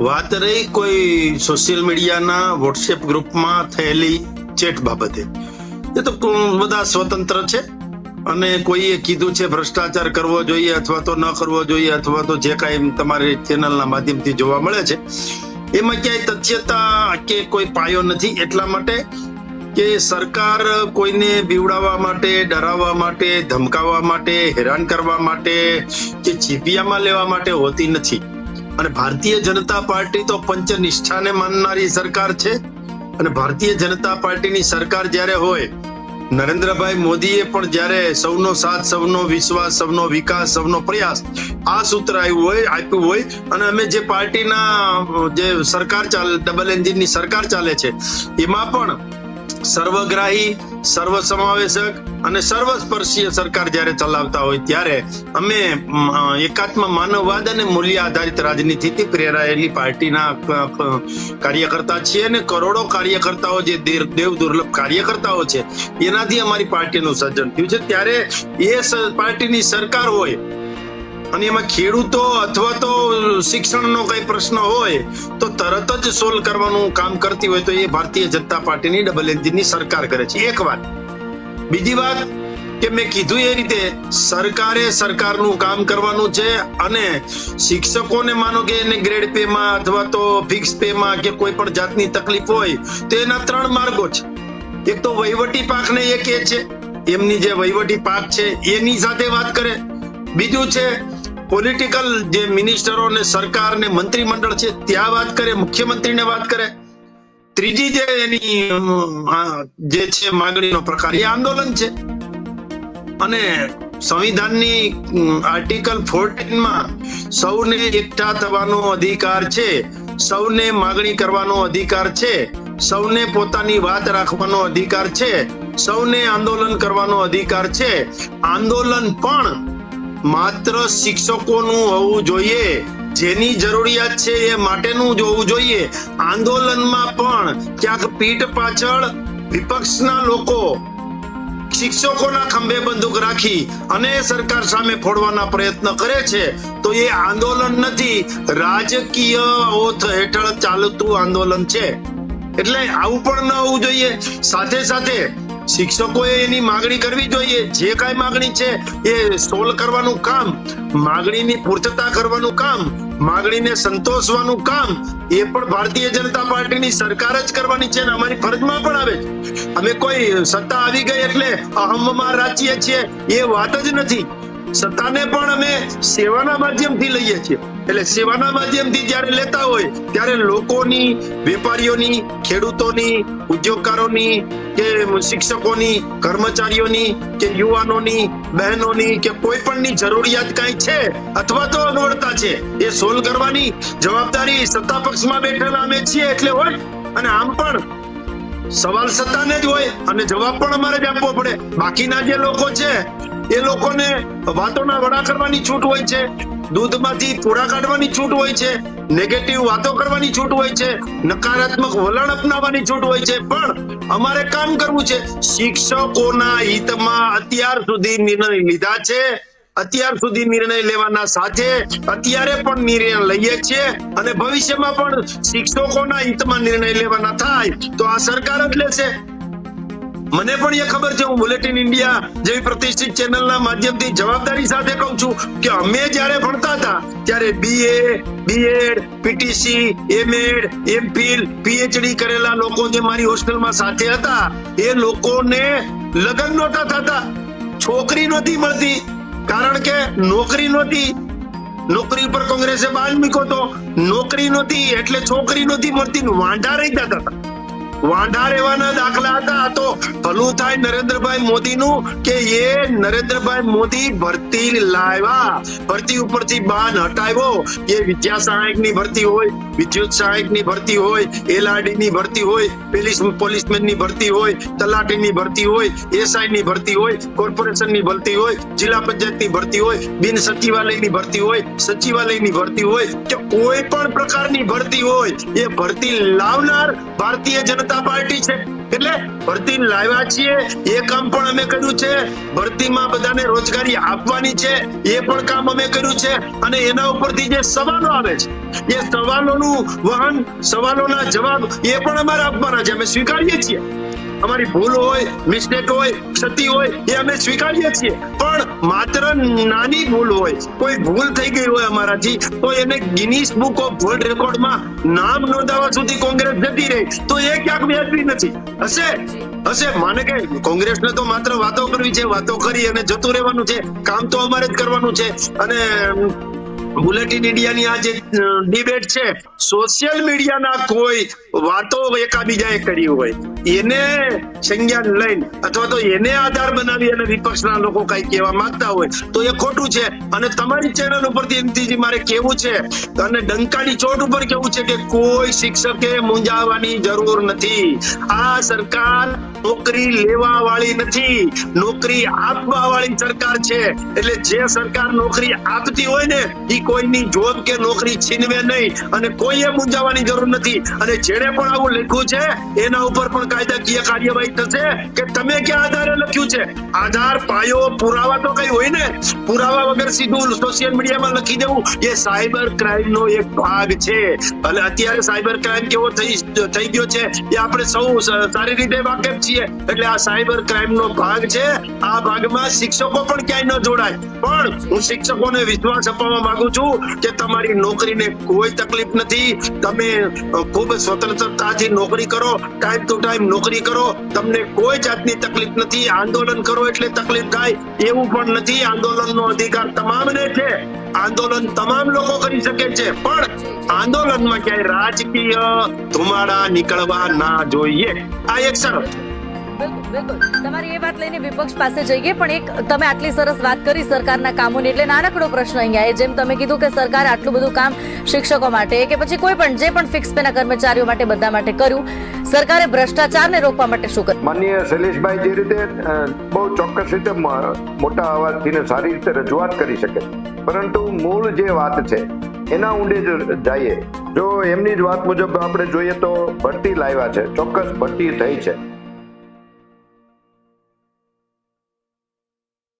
વાત રહી કોઈ સોશિયલ મીડિયાના વોટ્સએપ ગ્રુપમાં થયેલી ચેટ બાબતે. એ તો બધા સ્વતંત્ર છે? અને કોઈએ કીધું છે ભ્રષ્ટાચાર કરવો જોઈએ અથવા તો ન કરવો જોઈએ અથવા તો જે કાંઈ તમારી ચેનલના માધ્યમથી જોવા મળે છે. એમાં ક્યાંય તથ્યતા કે કોઈ પાયો નથી. એટલા માટે કે સરકાર કોઈને બીવડાવવા માટે, ડરાવવા માટે, ધમકાવવા માટે, હેરાન કરવા માટે કે ચીપિયામાં લેવા માટે હોતી નથી. અને ભારતીય જનતા પાર્ટી તો પંચ નિષ્ઠાને માનનારી સરકાર છે. અને ભારતીય જનતા પાર્ટીની સરકાર જ્યારે હોય, નરેન્દ્રભાઈ મોદીએ પણ જ્યારે સૌનો સાથ, સૌનો વિશ્વાસ, સૌનો વિકાસ, સૌનો પ્રયાસ, આ સૂત્ર આવ્યું હોય, આપ્યું હોય, અને અમે જે પાર્ટીના, જે સરકાર ચાલે, ડબલ એન્જિનની સરકાર ચાલે છે, એમાં પણ સર્વગ્રાહી સર્વ સમાવેશક અને સર્વસ્પર્શીય સરકાર જ્યારે ચલાવતા હોય ત્યારે અમે એકાત્મ માનવવાદ અને મૂલ્ય આધારિત રાજનીતિથી પ્રેરાયેલી પાર્ટીના કાર્યકર્તા છીએ અને કરોડો કાર્યકર્તાઓ જે દેવ દુર્લભ કાર્યકર્તાઓ છે, એનાથી અમારી પાર્ટીનું સર્જન થયું છે. ત્યારે એ પાર્ટીની સરકાર હોય અને એમાં ખેડૂતો અથવા તો શિક્ષણનો કઈ પ્રશ્ન હોય, તો તરત જ સોલ્વ કરવાનું કામ કરતી હોય તો એ ભારતીય જનતા પાર્ટીની ડબલ એન્જિનની સરકાર કરે છે. એક વાત. બીજી વાત કે મેં કીધું એ રીતે સરકારે સરકારનું કામ કરવાનું છે અને શિક્ષકોને માનો કે એને ગ્રેડ પે માં અથવા તો ફિક્સ પે માં કે કોઈ પણ જાતની તકલીફ હોય, તો એના ત્રણ માર્ગો છે. એક તો વહીવટી પાકને એ કહે છે. એમની જે વહીવટી પાક છે, એની સાથે વાત કરે. બીજું છે પોલિટિકલ જે મિનિસ્ટરો ને સરકાર ને મંત્રીમંડળ છે, ત્યાં વાત કરે, મુખ્યમંત્રીને વાત કરે. ત્રીજી જે એની જે છે માગણીનો પ્રકાર, એ આંદોલન છે. અને સંવિધાનની આર્ટિકલ ફોર્ટીનમાં સૌને એકઠા થવાનો અધિકાર છે, સૌને માગણી કરવાનો અધિકાર છે, સૌને પોતાની વાત રાખવાનો અધિકાર છે, સૌને આંદોલન કરવાનો અધિકાર છે. આંદોલન પણ માત્ર શિક્ષકોનું હોવું જોઈએ. જેની જરૂરિયાત છે એ માટેનું જ હોવું જોઈએ. આંદોલનમાં પણ ક્યાંક પીઠ પાછળ વિપક્ષના લોકો શિક્ષકોના ખંભે બંદૂક રાખી અને સરકાર સામે ફોડવાના પ્રયત્ન કરે છે, તો એ આંદોલન નથી. રાજકીય ઓથ હેઠળ ચાલતું આંદોલન છે. એટલે આવું પણ ન હોવું જોઈએ. સાથે સાથે શિક્ષકોએ એની માગણી કરવી જોઈએ. જે કાંઈ માગણી છે એ સોલ્વ કરવાનું કામ, માગણીની પૂર્તતા કરવાનું કામ, માગણીને સંતોષવાનું કામ, એ પણ ભારતીય જનતા પાર્ટીની સરકાર જ કરવાની છે અને અમારી ફરજમાં પણ આવે છે. અમે કોઈ સત્તા આવી ગઈ એટલે અહમમાં રાચીએ છીએ, એ વાત જ નથી. સત્તાને પણ અમે સેવાના માધ્યમથી લઈએ છીએ. એટલે સેવાના માધ્યમથી જ્યારે લેતા હોય, ત્યારે લોકોની, વેપારીઓની, ખેડૂતોની, ઉદ્યોગકારોની કે શિક્ષકોની, કર્મચારીઓની કે યુવાનોની, બહેનોની કે કોઈ પણની જરૂરિયાત કાંઈ છે અથવા તો અગવડતા છે, એ સોલ્વ કરવાની જવાબદારી સત્તા પક્ષમાં બેઠેલા અમે છીએ એટલે હોય. અને આમ પણ સવાલ સત્તાને જ હોય અને જવાબ પણ અમારે જ આપવો પડે. બાકીના જે લોકો છે એ લોકોને વાતોના વડા કરવાની છૂટ હોય છે, દૂધમાંથી પૂરા કાઢવાની છૂટ હોય છે નેગેટિવ વાતો કરવાની છૂટ હોય છે, નકારાત્મક વલણ અપનાવવાની છૂટ હોય છે. પણ અમારે કામ કરવું છે. શિક્ષકોના હિતમાં અત્યાર સુધી નિર્ણય લીધા છે. અત્યાર સુધી નિર્ણય લેવાના સાથે અત્યારે પણ નિર્ણય લઈએ છીએ અને ભવિષ્યમાં પણ શિક્ષકોના હિતમાં નિર્ણય લેવાના થાય તો આ સરકાર જ લેશે. મને પણ એ ખબર છે, હું બુલેટિન ઇન્ડિયા જેવી પ્રતિષ્ઠિત ચેનલના માધ્યમથી જવાબદારી સાથે કહું છું કે અમે જ્યારે ભણતા હતા, ત્યારે BA BEd PTC MEd MPhil PhD કરેલા લોકો જે મારી હોસ્ટેલમાં સાથે હતા, એ લોકોને લગ્ન નહોતા થતા. છોકરી નહોતી મળતી, કારણ કે નોકરી નહોતી. નોકરી પર કોંગ્રેસે બાંધ મૂક્યો તો નોકરી નહોતી, એટલે છોકરી નહોતી મળતી વાંઢા રહી જતા હતા. વાંઢા રહેવાના દાખલા હતા તો ભલું થાય નરેન્દ્રભાઈ મોદીનું કે એ નરેન્દ્રભાઈ મોદી ભરતી લાવ્યા ભરતી ઉપરથી બાન હટાવ્યો એ વિદ્યા સહાયકની ભરતી હોય વિદ્યુત સહાયકની ભરતી હોય એલઆરડી ની ભરતી હોય પોલીસ પોલીસમેનની ભરતી હોય તલાટીની ભરતી હોય એસઆઈ ની ભરતી હોય કોર્પોરેશનની ભરતી હોય જિલ્લા પંચાયતની ભરતી હોય બિન સચિવાલયની ભરતી હોય સચિવાલયની ભરતી હોય કે કોઈ પણ પ્રકારની ભરતી હોય એ ભરતી લાવનાર ભારતીય જનતા જનતા પાર્ટી છે. એટલે ભરતી લાવ્યા છીએ. એ કામ પણ અમે કર્યું છે. ભરતીમાં બધાને રોજગારી આપવાની છે. એ પણ કામ અમે કર્યું છે. અને એના ઉપરથી જે સવાલો આવે છે, એ સવાલોનું વહન, સવાલોના જવાબ એ પણ અમારે આપવાના છે. અમે સ્વીકારીએ છીએ. અમારી ભૂલ હોય મિસ્ટેક હોય, ક્ષતિ હોય, એ અમે સ્વીકારીએ છીએ. પણ માત્ર નાની ભૂલ હોય, કોઈ ભૂલ થઈ ગઈ હોય અમારાથી, તો એને ગિનીસ બુક ઓફ વર્લ્ડ રેકોર્ડમાં નામ નોંધાવા સુધી કોંગ્રેસ જતી રહી. તો એ ક્યાંક વ્યાજબી નથી. હશે? હશે? માને કે કોંગ્રેસને તો માત્ર વાતો કરવી છે, વાતો કરી અને જતું રહેવાનું છે. કામ તો અમારે જ કરવાનું છે. અને બુલેટિન ઇન્ડિયાની આ જે ડિબેટ છે, સોશિયલ મીડિયાના કોઈ વાતો એકાબીજાએ કરી હોય, એને સંજ્ઞાન લઈને અથવા તો એને આધાર બનાવી અને વિપક્ષના લોકો કઈ કહેવા માંગતા હોય, તો એ ખોટું છે. અને તમારી ચેનલ ઉપરથી એમથી મારે કેવું છે, અને ડંકાની ચોટ ઉપર કેવું છે કે કોઈ શિક્ષકે મૂંઝાવાની જરૂર નથી. આ સરકાર નોકરી લેવા વાળી નથી. નોકરી આપવા વાળી સરકાર છે. એટલે જે સરકાર નોકરી આપતી હોય ને એ કોઈની જોબ કે નોકરી છીનવે નહીં અને કોઈએ મૂંઝાવાની જરૂર નથી. અને જેણે પણ આવું લખ્યું છે, એના ઉપર પણ કાયદાકીય કાર્યવાહી થશે કે તમે ક્યાં આધારે લખ્યું છે? આધાર, પાયો, પુરાવા તો કઈ હોય ને? પુરાવા વગર સીધું સોશિયલ મીડિયામાં લખી દેવું, એ સાયબર ક્રાઇમ એક ભાગ છે. અને અત્યારે સાયબર ક્રાઇમ કેવો થઈ થઈ ગયો છે, એ આપણે સૌ સારી રીતે વાકેફ છીએ. એટલે આ સાયબર ક્રાઇમ નો ભાગ છે. આ ભાગમાં શિક્ષકો પણ ક્યાંય ન જોડાય. પણ હું શિક્ષકોને વિશ્વાસ અપાવવા માંગુ છું કે તમારી નોકરીને કોઈ તકલીફ નથી. તમે ખૂબ સ્વતંત્રતાથી નોકરી કરો ટાઈમ ટુ ટાઈમ નોકરી કરો. તમને કોઈ જાતની તકલીફ નથી. આંદોલન કરો એટલે તકલીફ થાય. એવું પણ નથી. આંદોલનનો અધિકાર તમામને છે. આંદોલન તમામ લોકો કરી શકે છે. પણ આંદોલનમાં ક્યાંય રાજકીય ધુમાડા નીકળવા ના જોઈએ. આ એક શરત તમારી એ વાત લઈને વિપક્ષ પાસે જઈએ પણ એક તમે આટલી સરસ વાત કરી સરકારના કામોની, એટલે નાનકડો પ્રશ્ન અહીંયા એ જેમ તમે કીધું કે સરકારે આટલું બધું કામ શિક્ષકો માટે કે પછી કોઈ પણ જે પણ ફિક્સ પેના કર્મચારીઓ માટે બધા માટે કર્યું. સરકારે ભ્રષ્ટાચારને રોકવા માટે શું કર્યું? માનનીય શૈલેષભાઈ જે રીતે બહુ ચોક્કસ રીતે મોટા અવાજથી સારી રીતે રજૂઆત કરી શકે. પરંતુ મૂળ જે વાત છે, એના ઊંડે જ જઈએ. જો એમની જ વાત મુજબ આપણે જોઈએ તો ભરતી લાવ્યા છે, ચોક્કસ ભરતી થઈ છે.